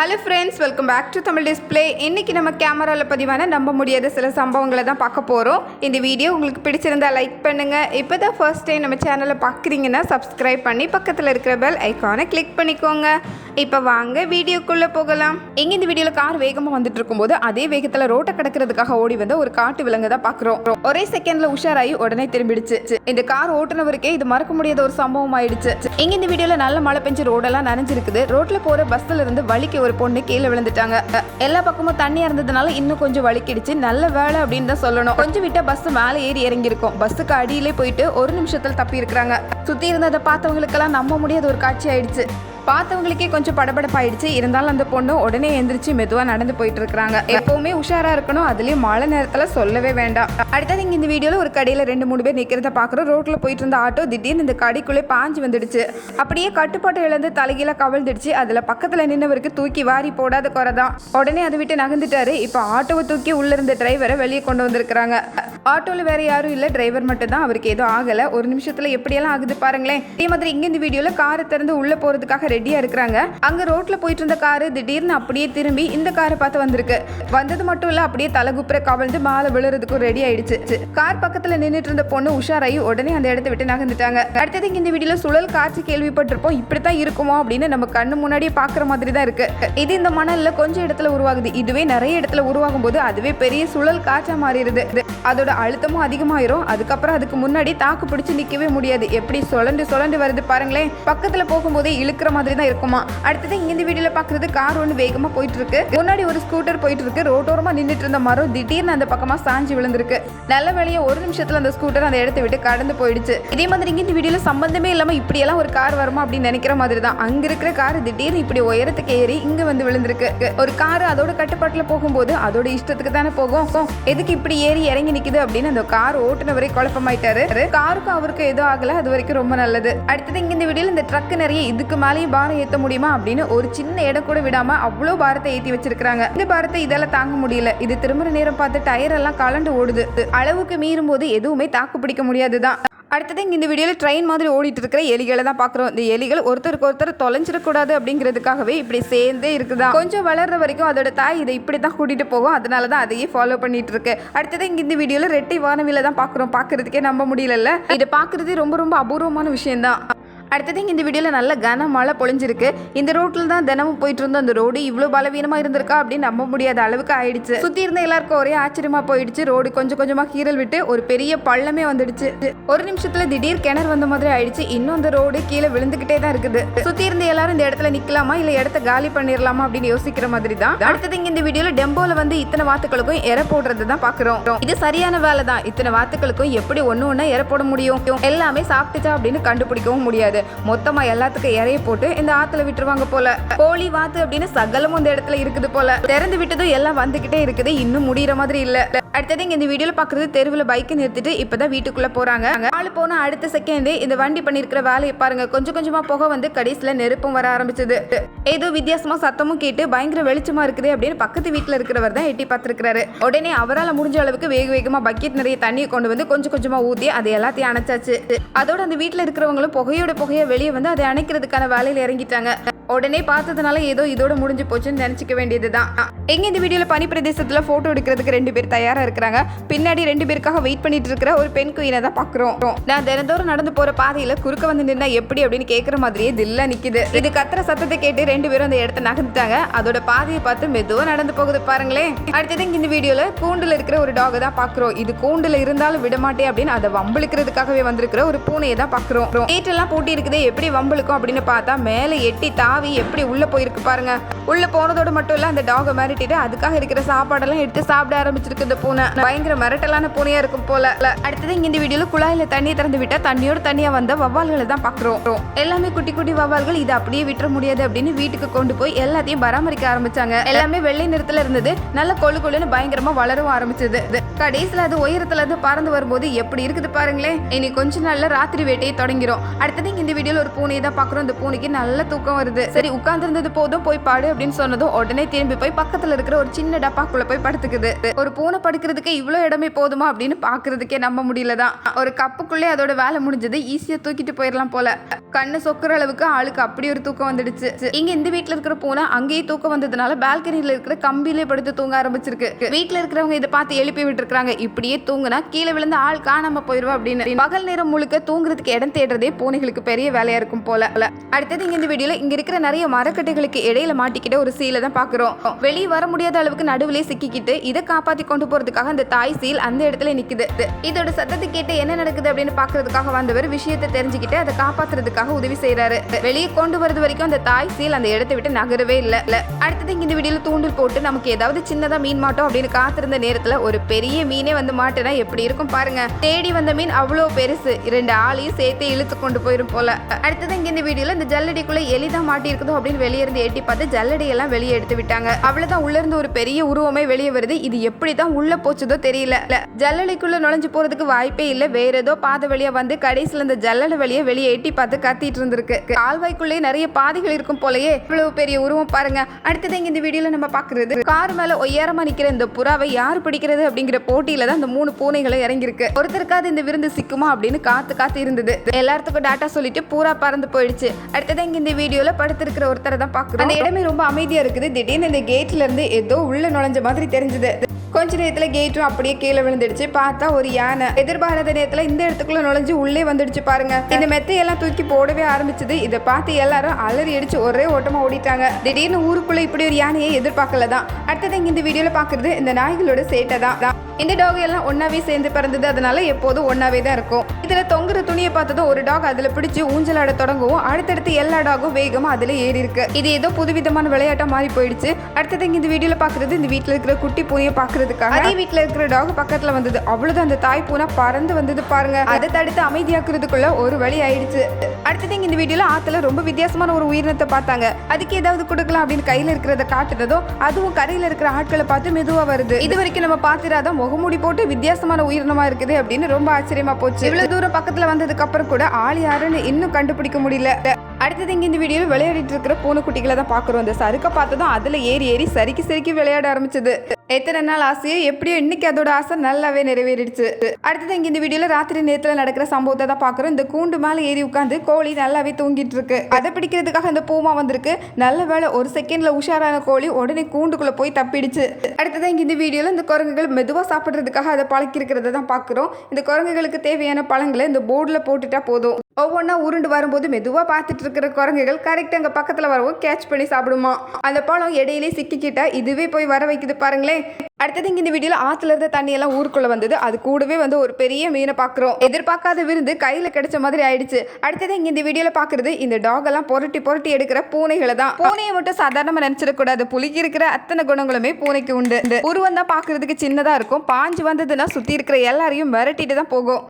Hello friends welcome back to Tamil display இன்னைக்கு நம்ம கேமராவில் பதிவான நம்ப முடியாத சில சம்பவங்களை தான் பார்க்க போகிறோம் இந்த வீடியோ உங்களுக்கு பிடிச்சிருந்தா லைக் பண்ணுங்கள் இப்போ தான் ஃபர்ஸ்ட் டைம் நம்ம சேனலை பார்க்குறீங்கன்னா சப்ஸ்கிரைப் பண்ணி பக்கத்தில் இருக்கிற பெல் ஐக்கானை கிளிக் பண்ணிக்கோங்க. இப்போ வாங்க வீடியோக்குள்ளே போகலாம். எங்கே இந்த வீடியோவில் கார் வேகமாக வந்துட்டு இருக்கும்போது அதே வேகத்தில் ரோட்டை கிடக்கிறதுக்காக ஓடி வந்த ஒரு காட்டு விலங்கு தான் பார்க்குறோம். ஒரே செகண்டில் உஷாராகி உடனே திரும்பிடுச்சு. இந்த கார் ஓட்டுனவருக்கே இது மறக்க முடியாத ஒரு சம்பவம் ஆயிடுச்சு எங்கே இந்த வீடியோவில் நல்ல மழை பெஞ்சு ரோடெல்லாம் நனைஞ்சிருக்குது. ரோட்டில் போகிற பஸ்ஸில் இருந்து வலிக்கு ஒரு பொண்ணு கீழே விழுந்துட்டாங்க. எல்லா பக்கமும் தண்ணியா இருந்ததுனால இன்னும் கொஞ்சம் வலிக்கிடுச்சு. நல்ல வேலை அப்படின்னு தான் சொல்லணும். கொஞ்சம் விட்டா பஸ் மேலே ஏறி இறங்கி இருக்கும் பஸ்ஸுக்கு அடியிலே போயிட்டு ஒரு நிமிஷத்தில் தப்பி இருக்கிறாங்க சுத்தி இருந்ததை பார்த்தவங்களுக்கெல்லாம் நம்ப முடியாத ஒரு காட்சி ஆயிடுச்சு. பார்த்தவங்களுக்கே கொஞ்சம் படபடப்பாயிடுச்சு. இருந்தாலும் அந்த பொண்ணு உடனே எந்திரிச்சு மெதுவாக நடந்து போயிட்டு இருக்கிறாங்க எப்பவுமே உஷாரா இருக்கணும். அதுலேயும் மழை நேரத்தில் சொல்லவே வேண்டாம். அடுத்தது இங்க இந்த வீடியோல ஒரு கடையில ரெண்டு மூணு பேர் நிக்கிறத பாக்குறோம். ரோட்ல போயிட்டு இருந்த ஆட்டோ திடீர்னு இந்த கடைக்குள்ளே பாஞ்சு வந்துடுச்சு. அப்படியே கட்டுப்பாட்டை இழந்து தலைகீழ கவிழ்ந்துடுச்சு. அதுல பக்கத்துல நின்னவருக்கு தூக்கி வாரி போடாத குறைதான் உடனே அதை விட்டு நகர்ந்துட்டாரு. இப்போ ஆட்டோவை தூக்கி உள்ள இருந்த டிரைவரை வெளியே கொண்டு வந்திருக்கிறாங்க. ஆட்டோவில் வேற யாரும் இல்லை டிரைவர் மட்டும் தான் அவருக்கு எதுவும் ஆகல. ஒரு நிமிஷத்துல எப்படியெல்லாம் ஆகுது பாருங்களேன். இதே மாதிரி இங்க இந்த வீடியோல காரை திறந்து உள்ள போறதுக்காக ரெடியா இருக்கிறாங்க. அங்க ரோட்ல போயிட்டு இருந்த காரு திடீர்னு அப்படியே திரும்பி இந்த காரை பார்த்து வந்திருக்கு. வந்தது மட்டும் இல்ல அப்படியே தலகுப்புற கவிழ்ந்து மாலை விழுறதுக்கும் ரெடி ஆயிடுச்சு. கார் பக்கத்துல நின்றுட்டு இருந்த பொண்ணு உஷாராயி உடனே அந்த இடத்த விட்டு நகர்ந்துட்டாங்க. அடுத்தது இங்க இந்த வீடியோல சுழல் காட்சி கேள்விப்பட்டிருப்போம். இப்படித்தான் இருக்குமோ அப்படின்னு நம்ம கண்ணு முன்னாடியே பாக்குற மாதிரி தான் இருக்கு. இது இந்த மணல்ல கொஞ்சம் இடத்துல உருவாகுது. இதுவே நிறைய இடத்துல உருவாகும் போது அதுவே பெரிய சுழல் காற்றா மாறிடுது. அதோட அழுத்தமும் அதிகமாயிரும். அதுக்கப்புறம் அதுக்கு முன்னாடி தாக்கு பிடிச்சு நிற்கவே முடியாது. எப்படி சுழண்டு சுழண்டு வருது பாருங்களேன். பக்கத்துல போகும்போதே இழுக்கிற மாதிரி தான் இருக்குமா. அடுத்தது இந்த வீடியோல பாக்குறது கார் ஒன்று வேகமா போயிட்டு இருக்கு முன்னாடி ஒரு ஸ்கூட்டர் போயிட்டு இருக்கு ரோட்டோரமா நின்றுட்டு இருந்த மரம் திடீர்னு அந்த பக்கமா சாஞ்சு விழுந்திருக்கு. நல்ல வேலையை ஒரு நிமிஷத்துல அந்த ஸ்கூட்டர் அந்த இடத்தை விட்டு கடந்து போயிடுச்சு. இதே மாதிரி இந்த வீடியோல சம்பந்தமே இல்லாம இப்படி எல்லாம் ஒரு கார் வருமா அப்படின்னு நினைக்கிற மாதிரி தான். அங்க இருக்கிற கார் திடீர்னு இப்படி உயரத்துக்கு ஏறி இங்க வந்து விழுந்திருக்கு. ஒரு கார் அதோட கட்டுப்பாட்டுல போகும்போது அதோட இஷ்டத்துக்கு தானே போகும். எதுக்கு இப்படி ஏறி இறங்கி நிக்குது அப்படின்னு அந்த கார் ஓட்டுனவரே குழப்பமாயிட்டாரு. காருக்கும் அவருக்கு எதுவும் ஆகல. அது வரைக்கும் ரொம்ப நல்லது. அடுத்தது இங்க இந்த வீடியோல இந்த ட்ரக் நிறைய இதுக்கு மேலேயும் பாரம் ஏத்த முடியுமா அப்படின்னு ஒரு சின்ன இடம் கூட விடாம அவ்வளோ பாரத்தை ஏத்தி வச்சிருக்காங்க இந்த பாரத்தை இதெல்லாம் தாங்க முடியல. இது திரும்புற நேரம் பார்த்து டயர் எல்லாம் கலண்டு ஓடுது. அளவுக்கு மீறும் போது எதுவுமே தாக்கு பிடிக்க முடியாதுதான். அடுத்தது இங்கே இந்த வீடியோவில் ட்ரெயின் மாதிரி ஓடிட்டு இருக்கிற எலிகளை தான் பார்க்குறோம். இந்த எலிகள் ஒருத்தருக்கு ஒருத்தர் தொலைஞ்சிடக்கூடாது அப்படிங்கிறதுக்காகவே இப்படி சேர்ந்தே இருக்குதா? கொஞ்சம் வளர்ற வரைக்கும் அதோட தாய் இதை இப்படி தான் கூட்டிட்டு போகும். அதனால தான் அதையே ஃபாலோ பண்ணிட்டு இருக்கு அடுத்தது இங்கே இந்த வீடியோவில் ரெட்டை வானவில தான் பார்க்குறோம். பார்க்கறதுக்கே நம்ப முடியலல்ல. இதை பார்க்குறதே ரொம்ப ரொம்ப அபூர்வமான விஷயம்தான். அடுத்தது இந்த வீடியோவில் நல்ல கன மழை பொழிஞ்சிருக்கு. இந்த ரோட்டில் தான் தினமும் போயிட்டு இருந்த அந்த ரோடு இவ்வளோ பலவீனமாக இருந்திருக்கா அப்படின்னு நம்ப முடியாத அளவுக்கு ஆயிடுச்சு. சுற்றி இருந்த எல்லாருக்கும் ஒரே ஆச்சரியமாக போயிடுச்சு. ரோடு கொஞ்சம் கொஞ்சமாக கீறல் விட்டு ஒரு பெரிய பள்ளமே வந்துடுச்சு. ஒரு நிமிஷத்தில் திடீர் கிணறு வந்த மாதிரி ஆயிடுச்சு. இன்னும் அந்த ரோடு கீழே விழுந்துகிட்டே தான் இருக்குது. சுற்றி இருந்த எல்லாரும் இந்த இடத்துல நிக்கலாமா? இல்லை இடத்த காலி பண்ணிடலாமா அப்படின்னு யோசிக்கிற மாதிரி தான். அடுத்தது இந்த வீடியோவில் டெம்போவில் வந்து இத்தனை வாத்துக்களுக்கும் எரை போடுறது தான் பார்க்குறோம் இது சரியான வேலை தான். இத்தனை வாத்துக்களுக்கும் எப்படி ஒன்று ஒன்று எரை போட முடியும்? எல்லாமே சாப்பிட்டுச்சா அப்படின்னு கண்டுபிடிக்கவும் முடியாது. மொத்தமா எல்லாத்துக்கும் இறைய போட்டு இந்த ஆத்துல விட்டுருவாங்க போல. கோழி வாத்து அப்படின்னு சகலமும் இந்த இடத்துல இருக்குது போல. திறந்து விட்டதும் எல்லாம் வந்துகிட்டே இருக்குது. இன்னும் முடியற மாதிரி இல்ல. அடுத்தது இங்க இந்த வீடியோல பாக்குறது தெருவில் பைக்கை நிறுத்திட்டு இப்பதான் வீட்டுக்குள்ள போறாங்க. ஆள் போன அடுத்த செகண்டே இந்த வண்டி பண்ணிருக்கிற வேலையை பாருங்க. கொஞ்சம் கொஞ்சமா புகை வந்து கடைசியில நெருப்பும் வர ஆரம்பிச்சது. ஏதோ வித்தியாசமா சத்தமும் கேட்டு பயங்கர வெளிச்சமா இருக்குது அப்படின்னு பக்கத்து வீட்டுல இருக்கிறவர் தான் எட்டி பார்த்திருக்கிறாரு. உடனே அவரால் முடிஞ்ச அளவுக்கு வேக வேகமா பக்கெட் நிறைய தண்ணியை கொண்டு வந்து கொஞ்சம் கொஞ்சமா ஊத்தி அதை எல்லாத்தையும் அணைச்சாச்சு. அதோட அந்த வீட்டுல இருக்கிறவங்களும் புகையோட புகையை வெளியே வந்து அதை அணைக்கிறதுக்கான வேலையில இறங்கிட்டாங்க. உடனே பார்த்ததுனால ஏதோ இதோட முடிஞ்சு போச்சுன்னு நினைச்சிக்க வேண்டியது தான் எங்கே இந்த வீடியோவில் பனி பிரதேசத்தில் ஃபோட்டோ எடுக்கிறதுக்கு ரெண்டு பேர் தயாராக இருக்கிறாங்க? பின்னாடி ரெண்டு பேருக்காக வெயிட் பண்ணிட்டு இருக்கிற ஒரு பெண் குயினை தான் பார்க்குறோம் நான் தினந்தோறும் நடந்து போகிற பாதையில் குறுக்க வந்து நின்னா எப்படி அப்படின்னு கேட்குற மாதிரியே தில்லா நிற்குது இது கத்துற சத்தத்தை கேட்டு ரெண்டு பேரும் அந்த இடத்த நகர்ந்துட்டாங்க. அதோட பாதையை பார்த்து மெதுவாக நடந்து போகுது பாருங்களேன். அடுத்தது இங்கே இந்த வீடியோவில் கூண்டில் இருக்கிற ஒரு டாகை தான் பார்க்குறோம் இது கூண்டில் இருந்தாலும் விட மாட்டேன் அப்படின்னு அதை வம்பளுக்கிறதுக்காகவே வந்திருக்கிற ஒரு பூனையை தான் பார்க்குறோம் கேட்டெல்லாம் பூட்டி இருக்குது எப்படி வம்பளுக்கும் அப்படின்னு பார்த்தா மேலே எட்டி தாவி எப்படி உள்ளே போயிருக்கு பாருங்க. உள்ளே போனதோடு மட்டும் இல்லை அந்த டாகை மிரட்டிட்டு அதுக்காக இருக்கிற சாப்பாடெல்லாம் எடுத்து சாப்பிட ஆரம்பிச்சிருக்கு இந்த பூனை. பயங்கர மிரட்டலான பூனையாக இருக்கும் போல. அடுத்தது இங்கே இந்த வீடியோவில் குழாயில் தண்ணி திறந்து விட்டால் தண்ணியோட தண்ணியாக வந்த வவ்வால்களை தான் பார்க்குறோம். எல்லாமே குட்டி குட்டி வவ்வால்கள் இதை அப்படியே விட்டுற முடியாது அப்படின்னு வீட்டுக்கு கொண்டு போய் எல்லாத்தையும் பராமரிக்க ஆரம்பிச்சாங்க. எல்லாமே வெள்ளை நிறத்தில் இருந்தது. நல்ல கொழு கொழுன்னு பயங்கரமாக வளரவும் ஆரம்பிச்சது. கடைசியில் அது உயரத்துல இருந்து பறந்து வரும்போது எப்படி இருக்குது பாருங்களேன். இனி கொஞ்ச நாள்ல ராத்திரி வேட்டையை தொடங்கிரும். அடுத்தது இங்க இந்த வீடியோல ஒரு பூனையை தான் பாக்குறோம் அந்த பூனைக்கு நல்ல தூக்கம் வருது. சரி உட்கார்ந்துருந்தது போதும் போய் பாடு அப்படின்னு சொன்னதும் உடனே திரும்பி போய் பக்கத்துல இருக்கிற ஒரு சின்ன டப்பாக்குள்ள போய் படுத்துக்குது. ஒரு பூனை படுக்கிறதுக்கு இவ்வளோ இடமே போதுமா அப்படின்னு பாக்குறதுக்கே நம்ப முடியலதான் ஒரு கப்புக்குள்ளே அதோட வேலை முடிஞ்சது ஈஸியா தூக்கிட்டு போயிடலாம் போல. கண்ணு சொக்குற அளவுக்கு ஆளுக்கு அப்படி ஒரு தூக்கம் வந்துடுச்சு. இங்க இந்த வீட்டில் இருக்கிற பூனை அங்கேயே தூக்கம் வந்ததுனால பால்கனியில் இருக்கிற கம்பியிலே படுத்து தூங்க ஆரம்பிச்சிருக்கு. வீட்டில் இருக்கிறவங்க இதை பார்த்து எழுப்பி விட்டுருக்காங்க இப்படியே தூங்குனா கீழே விழுந்து ஆள் காணாம போயிருவா அப்படின்னு. பகல் நேரம் முழுக்க தூங்குறதுக்கு இடம் தேடுறதே பூனைகளுக்கு பெரிய வேலையா இருக்கும் போல. அடுத்தது இங்க இந்த வீடியோல இங்க இருக்கிற நிறைய மரக்கட்டைகளுக்கு இடையில மாட்டிக்கிட்ட ஒரு சீலை தான் பாக்குறோம். வெளியே வர முடியாத அளவுக்கு நடுவிலே சிக்கிக்கிட்டு இதை காப்பாத்தி கொண்டு போறதுக்காக அந்த தாய் சீல் அந்த இடத்துல நிக்குது. இதோட சத்தத்தை கேட்டு என்ன நடக்குது அப்படின்னு பாக்குறதுக்காக வந்தவர் விஷயத்தை தெரிஞ்சுக்கிட்டு அதை காப்பாத்துறதுக்காக உதவி செய்யறாரு வெளியே கொண்டு வரது வரைக்கும் அந்த தாய் சீல் அந்த இடத்தை விட்டு நகரவே இல்ல. அடுத்தது இந்த வீடியோல தூண்டில் போட்டு நமக்கு ஏதாவது சின்னதா மீன் மாட்டோம் அப்படின்னு காத்திருந்த நேரத்துல ஒரு பெரிய மீனே வந்து மாட்டேனா எப்படி இருக்கும் பாருங்க. தேடி வந்த மீன் அவ்வளோ பெருசு. ரெண்டு ஆளையும் சேர்த்து இழுத்து கொண்டு போயிரும் போல. அடுத்தது இங்க இந்த வீடியோல இந்த ஜல்லடிக்குள்ள எளிதா மாட்டி இருக்குதோ அப்படின்னு வெளியே இருந்து எட்டி பார்த்து ஜல்லடி எல்லாம் வெளியே எடுத்து விட்டாங்க. அவ்வளவுதான் உள்ள இருந்து ஒரு பெரிய உருவமே வெளியே வருது. இது எப்படி தான் உள்ள போச்சுதோ தெரியல. ஜல்லடைக்குள்ள நுழைஞ்சு போறதுக்கு வாய்ப்பே இல்ல. வேற ஏதோ பாதை வழியா வந்து கடைசியில இந்த ஜல்லடை வழியா வெளியே எட்டி பார்த்து கத்திட்டு இருந்திருக்கு. கால்வாய்க்குள்ளேயே நிறைய பாதைகள் இருக்கும் போலயே. இவ்வளவு பெரிய உருவம் பாருங்க. அடுத்தது இங்க இந்த வீடியோல நம்ம பாக்குறது கார் மேல ஒய்யாரமா நிக்கிற இந்த புறாவை யார் பிடிக்கிறது அப்படிங்கிற போட்டியில தான் இந்த மூணு பூனைகளை இறங்கியிருக்கு. ஒருத்தருக்காவது இந்த விருந்து சிக்குமா அப்படின்னு காத்து காத்து இருந்தது. எல்லாத்துக்கும் டாட்டா சொல்லிட்டு பூரா பறந்து போயிடுச்சு. அடுத்தது இங்க இந்த வீடியோல படுத்திருக்கிற ஒருத்தரை தான் பார்க்குறோம் அந்த இடமே ரொம்ப அமைதியாக இருக்குது. திடீர்னு இந்த கேட்ல இருந்து ஏதோ உள்ள நுழைஞ்ச மாதிரி தெரிஞ்சுது. கொஞ்ச நேரத்துல கேட்டும் அப்படியே கீழே விழுந்துடுச்சு. பார்த்தா ஒரு யானை. எதிர்பாராத நேரத்தில் இந்த இடத்துக்குள்ள நுழைஞ்சு உள்ளே வந்துடுச்சு பாருங்க. இந்த மெத்தையெல்லாம் தூக்கி போடவே ஆரம்பிச்சது. இதை பார்த்து எல்லாரும் அலறி அடிச்சு ஒரே ஓட்டமா ஓடிட்டாங்க. திடீர்னு ஊருக்குள்ள இப்படி ஒரு யானையை எதிர்பார்க்கல தான் அடுத்தது இந்த வீடியோல பாக்குறது இந்த நாய்களோட சேட்டை தான். இந்த டாக் எல்லாம் ஒன்னாவே சேர்ந்து பிறந்தது. அதனால எப்போதும் ஒன்னாவே தான் இருக்கும். இதுல தொங்குற துணியை பார்த்ததும் ஒரு டாக் அதுல பிடிச்சு ஊஞ்சலாட தொடங்கவும் அடுத்தடுத்து எல்லா டாகும் வேகமா அதுல ஏறி இருக்கு. இது ஏதோ புதுவிதமான விளையாட்டா மாறி போயிடுச்சு. அடுத்தது இந்த வீடியோல பாக்குறது இந்த வீட்டில் இருக்கிற குட்டி பூனையை பாக்குறதுக்காக. அதே வீட்டில் இருக்கிற டாக் பக்கத்துல வந்தது. அவ்வளவுதான் அந்த தாய் பூனை பறந்து வந்தது பாருங்க. அதை தடுத்து அமைதியாக்குறதுக்குள்ள ஒரு வழி ஆயிடுச்சு. அடுத்தது இந்த வீடியோல ஆத்துல ரொம்ப வித்தியாசமான ஒரு உயிரினத்தை பார்த்தாங்க. அதுக்கு ஏதாவது கொடுக்கலாம் அப்படின்னு கையில இருக்கிறத காட்டுனதும் அதுவும் கரையில இருக்கிற ஆட்களை பார்த்து மெதுவா வருது. இது வரைக்கும் நம்ம பாத்திராத முகமூடி போட்டு வித்தியாசமான உயிரினமா இருக்குது அப்படின்னு ரொம்ப ஆச்சரியமா போச்சு. இவ்வளவு தூரம் பக்கத்துல வந்ததுக்கு அப்புறம் கூட ஆள் யாருன்னு இன்னும் கண்டுபிடிக்க முடியல. அடுத்தது இங்க இந்த வீடியோல விளையாடிட்டு இருக்கிற பூனைக்குட்டிகளை தான் பாக்குறோம் இந்த சறுக்க பார்த்ததும் அதுல ஏறி ஏறி சறுக்கி சறுக்கி விளையாட ஆரம்பிச்சது. எத்தனை நாள் ஆசையோ எப்படியோ இன்னைக்கு அதோட ஆசை நல்லாவே நிறைவேறிடுச்சு. அடுத்தது இங்க இந்த வீடியோல ராத்திரி நேரத்துல நடக்கிற சம்பவத்தை தான் பாக்குறோம் இந்த கூண்டு மேல ஏறி உட்காந்து கோழி நல்லாவே தூங்கிட்டு இருக்கு. அதை பிடிக்கிறதுக்காக இந்த பூமா வந்திருக்கு. நல்ல வேலை ஒரு செகண்ட்ல உஷாரான கோழி உடனே கூண்டுக்குள்ள போய் தப்பிடுச்சு. அடுத்தது இங்க இந்த வீடியோல இந்த குரங்குகள் மெதுவா சாப்பிடுறதுக்காக அதை பழக்கிருக்கிறத தான் பாக்குறோம் இந்த குரங்குகளுக்கு தேவையான பழங்களை இந்த போர்டில் போட்டுட்டா போதும். ஒவ்வொன்றா உருண்டு வரும்போது மெதுவாக பார்த்துட்டு இருக்கிற குரங்குகள் கரெக்டாக அங்கே பக்கத்தில் வரவும் கேட்ச் பண்ணி சாப்பிடுமா. அந்த பழம் இடையிலே சிக்கிக்கிட்டா இதுவே போய் வர வைக்குது பாருங்களேன். அடுத்தது இங்கே இந்த வீடியோவில் ஆற்றுல இருந்த தண்ணியெல்லாம் ஊருக்குள்ளே வந்தது. அது கூடவே வந்து ஒரு பெரிய மீனை பார்க்குறோம் எதிர்பார்க்காத விருந்து கையில் கிடைச்ச மாதிரி ஆயிடுச்சு. அடுத்தது இங்கே இந்த வீடியோவில் பார்க்குறது இந்த டாக் எல்லாம் புரட்டி புரட்டி எடுக்கிற பூனைகளை தான். பூனையை மட்டும் சாதாரணமாக நினச்சிடக்கூடாது புலிக்கு இருக்கிற அத்தனை குணங்களுமே பூனைக்கு உண்டு. இந்த உருவம் தான் பார்க்குறதுக்கு சின்னதாக இருக்கும். பாஞ்சு வந்ததுன்னா சுற்றி இருக்கிற எல்லாரையும் மிரட்டிட்டு தான் போகும்.